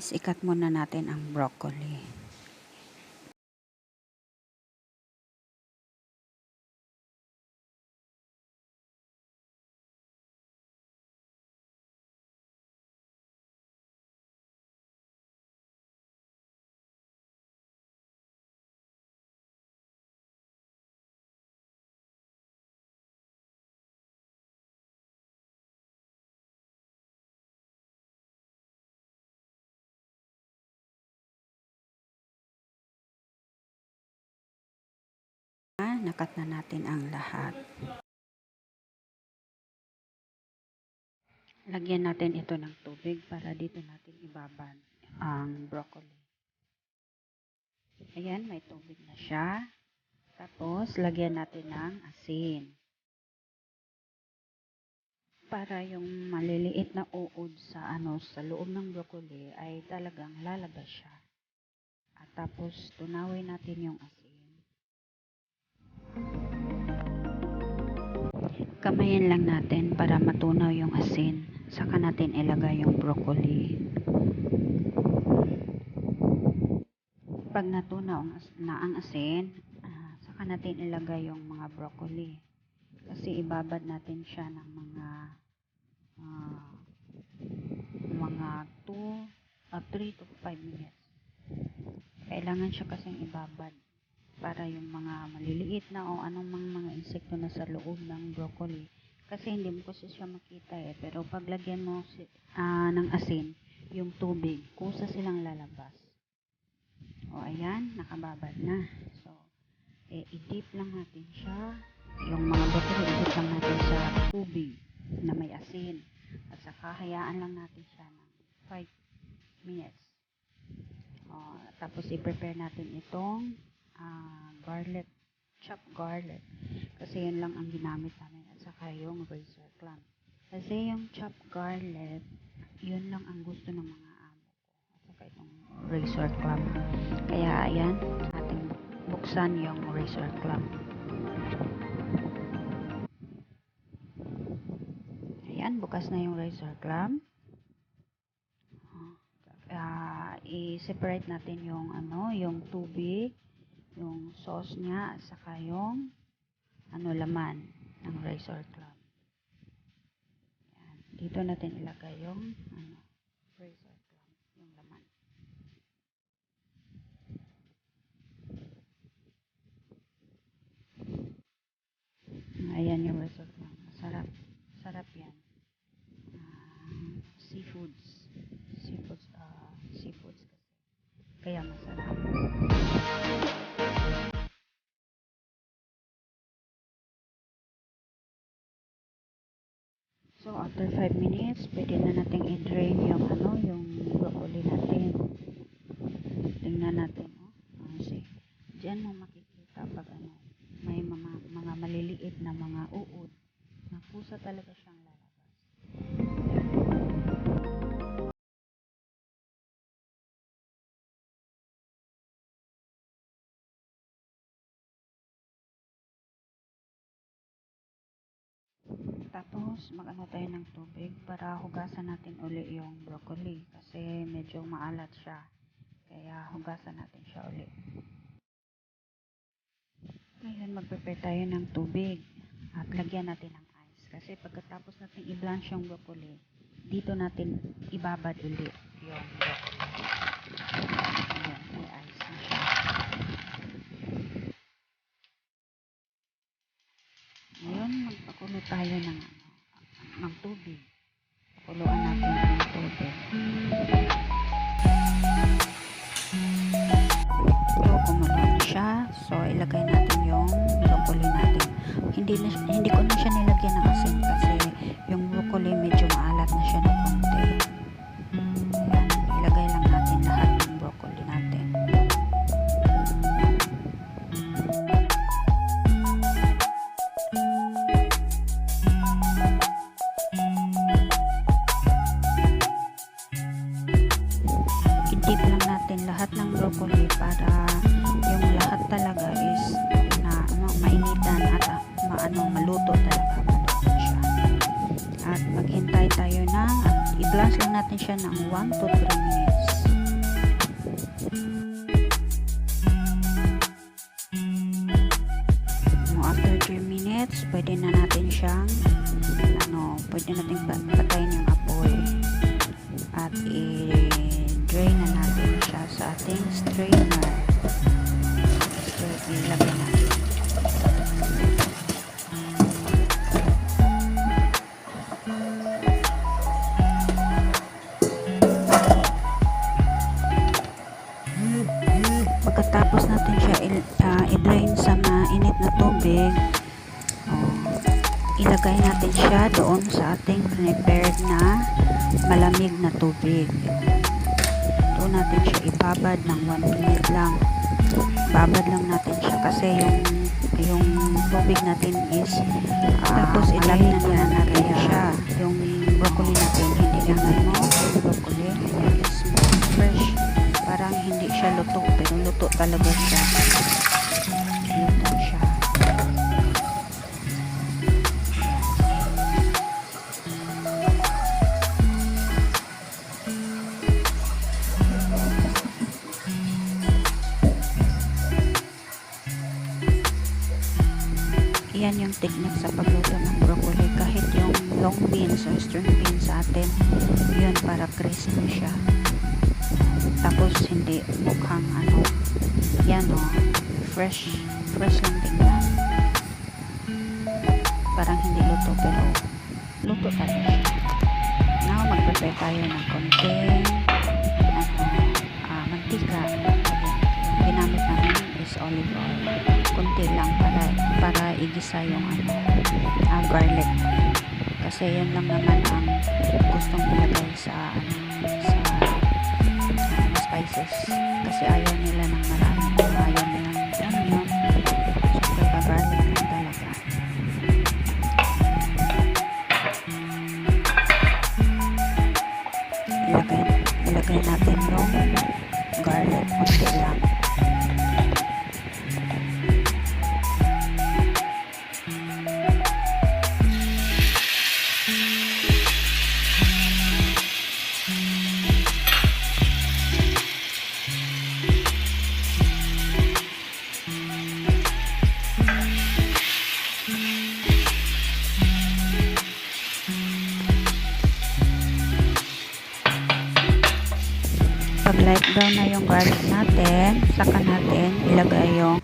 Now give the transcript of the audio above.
guys, ikat muna natin ang broccoli. Nakat na natin ang lahat. Lagyan natin ito ng tubig para dito natin ibabad ang broccoli. Ayan, may tubig na siya. Tapos, lagyan natin ng asin. Para yung maliliit na uod sa ano sa loob ng broccoli ay talagang lalabas siya. At tapos, tunawin natin yung asin. Kamayin lang natin para matunaw yung asin. Saka natin ilagay yung broccoli. Pag natunaw na ang asin, ah, saka natin ilagay yung mga broccoli. Kasi ibabad natin siya ng mga ah, mga 2 or 3 to 5 minutes. Kailangan siya kasing ibabad para yung mga maliliit na o anong mga, mga insekto na sa loob ng broccoli. Kasi hindi mo kasi siya makita eh. Pero paglagyan mo si, ah, ng asin, yung tubig, kusa silang lalabas. O ayan, nakababad na. So, eh, i-dip lang natin siya. Yung mga broccoli, i-dip lang natin sa tubig na may asin. At saka hayaan lang natin siya ng 5 minutes. O, tapos i-prepare natin itong ah, garlic, chopped garlic. Kasi yun lang ang ginamit namin at saka yung razor clam. Kasi yung chopped garlic, yun lang ang gusto ng mga amo ko. At saka itong razor clam. Kaya ayan, ating buksan yung razor clam. Ayan, bukas na yung razor clam. Ah, i-separate natin yung ano, yung tubig yung sauce niya at saka yung ano laman ng razor clam. Yan. Dito natin ilagay yung ano razor So, after 5 minutes, pwede na nating i-drain yung ano, yung broccoli natin. Tingnan natin, oh. Ah, see. Diyan mo makikita pag ano, may mga, mga maliliit na mga uod. Napusa talaga siyang Tapos, mag-ano tayo ng tubig para hugasan natin uli yung broccoli kasi medyo maalat siya. Kaya hugasan natin siya uli. Ngayon, mag-prepare tayo ng tubig at lagyan natin ng ice. Kasi pagkatapos natin i-blanch yung broccoli, dito natin ibabad uli yung broccoli. Ayan, may ice na siya. Ngayon, magpakulo tayo ng, ng tubig. Pakuluan natin ang tubig. So, kumulo na siya. So, ilagay natin yung broccoli natin. Hindi, na, hindi ko na siya nilagyan ano, maluto talaga. Maluto siya. At maghintay tayo ng, ah, i-blanch lang natin siya ng 1 to 3 minutes. No, after 3 minutes, pwede na natin siyang, ano, pwede natin patayin yung apoy. At i-drain na natin siya sa ating strainer. So, ilagay natin. Ilagay natin siya doon sa ating prepared na malamig na tubig. Doon natin siya ibabad ng 1 minute lang. Babad lang natin siya kasi yung yung tubig natin is ah, tapos ilagay na naman natin siya. Yung broccoli natin hindi tingnan mo broccoli is fresh. Parang hindi siya luto pero luto talaga siya. Yung technique sa pagluto ng broccoli. Kahit yung long beans or string beans sa atin, yun para crispy siya. Tapos hindi mukhang ano, yan o, fresh, fresh lang tingnan. Parang hindi luto pero luto talaga. Now, mag-prepare tayo ng konting ano, ah, mantika. Ginamit namin is olive oil. Kunti lang para para igisa yung ano, ah, garlic. Kasi yan lang naman ang gustong ilagay sa ano, sa ah, spices. Kasi ayaw nila ng marami. Ayaw nilang light brown na yung garlic natin, saka natin ilagay yung